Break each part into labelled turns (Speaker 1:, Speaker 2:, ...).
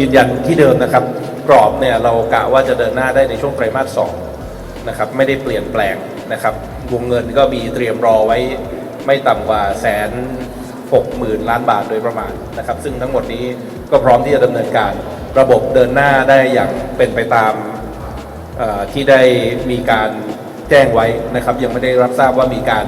Speaker 1: ยืนยันที่เดิมนะครับ กรอบเนี่ยเรากะว่าจะเดินหน้าได้ในช่วงไตรมาสสองนะครับไม่ได้เปลี่ยนแปลงนะครับวงเงินก็มีเตรียมรอไว้ไม่ต่ำกว่าแสนหกหมื่นล้านบาทโดยประมาณนะครับ ซึ่งทั้งหมดนี้ก็พร้อมที่จะดำเนินการ ระบบเดินหน้าได้อย่างเป็นไปตามที่ได้มีการแจ้งไว้นะครับ ยังไม่ได้รับทราบว่ามีการ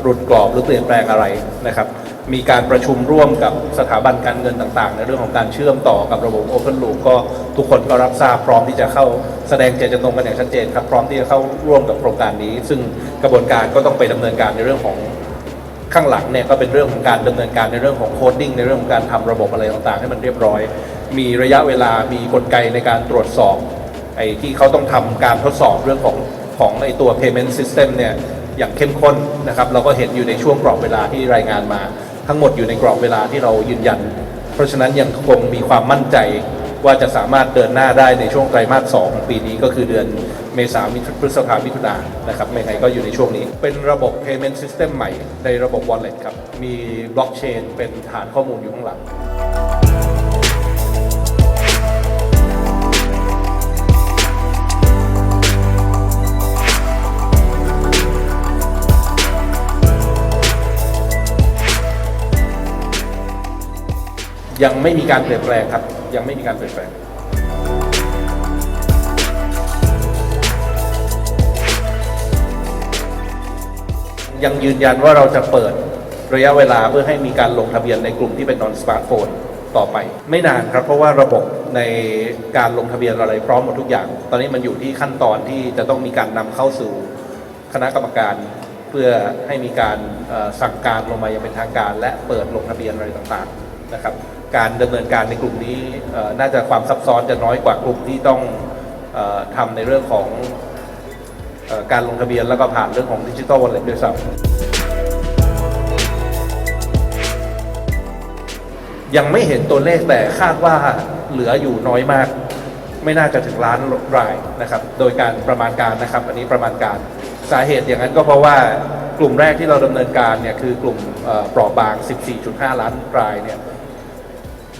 Speaker 1: หลุดกรอบหรือเปลี่ยนแปลงอะไรนะครับ มีการประชุมร่วมกับสถาบันการเงินต่างๆ ในเรื่องของการเชื่อมต่อกับระบบ Open Loop ก็ทุกคนก็รับทราบพร้อมที่จะเข้าแสดงเจตจำนงกันอย่างชัดเจนครับพร้อมที่จะเข้าร่วมกับโครงการนี้ ซึ่งกระบวนการก็ต้องไปดำเนินการในเรื่องของข้างหลังเนี่ยก็เป็นเรื่องของการดำเนินการในเรื่องของโคดดิ้งในเรื่องของการทำระบบอะไรต่างๆ ให้มันเรียบร้อย มีระยะเวลามีกลไกในการตรวจสอบไอ้ที่เขาต้องทำการทดสอบเรื่องของของไอ้ตัว payment system เนี่ยอย่างเข้มข้นนะครับ เราก็เห็นอยู่ในช่วงกรอบเวลาที่รายงานมา ทั้งหมดอยู่ในกรอบเวลาที่เรายืนยัน เพราะฉะนั้นยังคงมีความมั่นใจว่าจะสามารถเดินหน้าได้ในช่วงไตรมาส2ของปีนี้ก็คือเดือนเมษายนพฤษภาคมมิถุนายนนะครับไม่ไงก็อยู่ในช่วงนี้ เป็นระบบ payment system ใหม่ในระบบ wallet ครับ มีบล็อกเชนเป็นฐานข้อมูลอยู่ข้างหลัง ยังไม่มีการเปลี่ยนแปลงครับ ยังไม่มีการเปลี่ยนแปลงยังยืนยันว่าเราจะเปิดระยะเวลาเพื่อให้มีการลงทะเบียนในกลุ่มที่เป็น non smartphone ต่อไป ไม่นานครับ เพราะว่าระบบในการลงทะเบียนอะไรพร้อมหมดทุกอย่าง ตอนนี้มันอยู่ที่ขั้นตอนที่จะต้องมีการนำเข้าสู่คณะกรรมการ เพื่อให้มีการสั่งการลงมาอย่างเป็นทางการ และเปิดลงทะเบียนอะไรต่างๆ นะครับการดำเนินการในกลุ่มนี้น่าจะความซับซ้อนจะน้อยกว่ากลุ่มที่ต้องออทำในเรื่องของอการลงทะเบียนแล้วก็ผ่านเรื่องของดิจิ t a ลวอลเล็ตด้วยซ้ำยังไม่เห็นตัวเลขแต่คาดว่าเหลืออยู่น้อยมาก ไม่น่าจะถึงล้านรายนะครับ โดยการประมาณการนะครับ อันนี้ประมาณการสาเหตุอย่างนั้นก็เพราะว่ากลุ่มแรกที่เราดำเนินการเนี่ยคือกลุ่มเปราะบาง 14.5 ล้านรายเนี่ย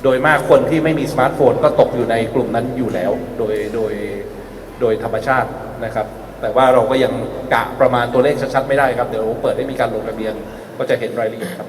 Speaker 1: โดยมากคนที่ไม่มีสมาร์ทโฟนก็ตกอยู่ในกลุ่มนั้นอยู่แล้ว โดยโดยโดยธรรมชาตินะครับ แต่ว่าเราก็ยังกะประมาณตัวเลขชัดๆไม่ได้ครับ เดี๋ยวเปิดให้มีการลงทะเบียนก็จะเห็นรายละเอียดครับ